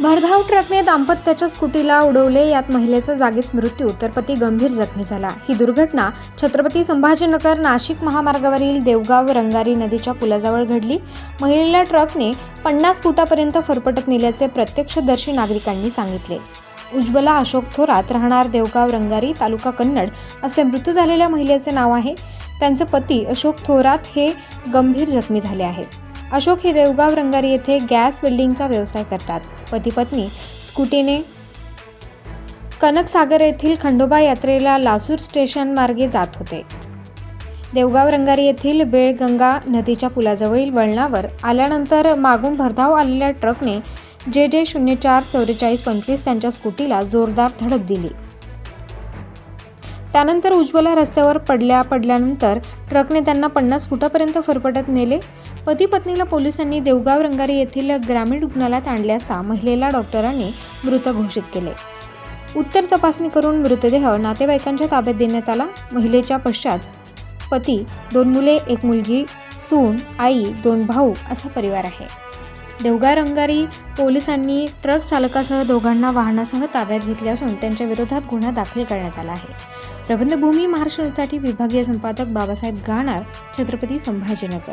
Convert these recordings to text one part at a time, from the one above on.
भरधाव ट्रकने दाम्पत्याच्या स्कूटीला उडवले. यात महिलेचा जागीच मृत्यू. तर पती गंभीर जखमी झाला. ही दुर्घटना छत्रपती संभाजीनगर नाशिक महामार्गावरील देवगाव रंगारी नदीच्या पुलाजवळ घडली. महिलेला ट्रकने पन्नास फुटापर्यंत फरफटत नेल्याचे प्रत्यक्षदर्शी नागरिकांनी सांगितले. उज्ज्वला अशोक थोरात राहणार देवगाव रंगारी तालुका कन्नड असे मृत्यू झालेल्या महिलेचे नाव आहे. त्यांचे पती अशोक थोरात हे गंभीर जखमी झाले आहेत. अशोक हे देवगाव रंगारी येथे गॅस वेल्डिंगचा व्यवसाय करतात. पती पत्नी स्कूटीने कनकसागर येथील खंडोबा यात्रेला लासूर स्टेशन मार्गे जात होते. देवगाव रंगारी येथील बेळगंगा नदीच्या पुलाजवळील वळणावर आल्यानंतर मागून भरधाव आलेल्या ट्रकने जे जे शून्य चार चौवेचाळीस पंचवीस त्यांच्या स्कूटीला जोरदार धडक दिली. त्यानंतर उज्ज्वला रस्त्यावर पडल्या पडल्यानंतर ट्रकने त्यांना पन्नास फुटापर्यंत फरफटत नेले. पती पत्नीला पोलिसांनी देवगाव रंगारी येथील ग्रामीण रुग्णालयात आणले असता महिलेला डॉक्टरांनी मृत घोषित केले. उत्तर तपासणी करून मृतदेह नातेवाईकांच्या ताब्यात देण्यात आला. महिलेच्या पश्चात पती दोन मुले एक मुलगी सून आई दोन भाऊ असा परिवार आहे. देवगाव रंगारी पोलिसांनी ट्रक चालकासह दोघांना वाहनासह ताब्यात घेतले असून त्यांच्या विरोधात गुन्हा दाखल करण्यात आला आहे. प्रबंधभूमी महाराष्ट्रसाठी विभागीय संपादक बाबासाहेब गाणार छत्रपती संभाजीनगर.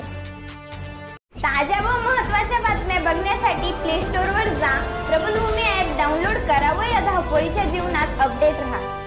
ताज्या व महत्त्वाच्या बातम्या बघण्यासाठी प्ले स्टोअरवर जा. प्रबंधभूमी ॲप डाउनलोड करा व या धावपळीच्या जीवनात अपडेट राहा.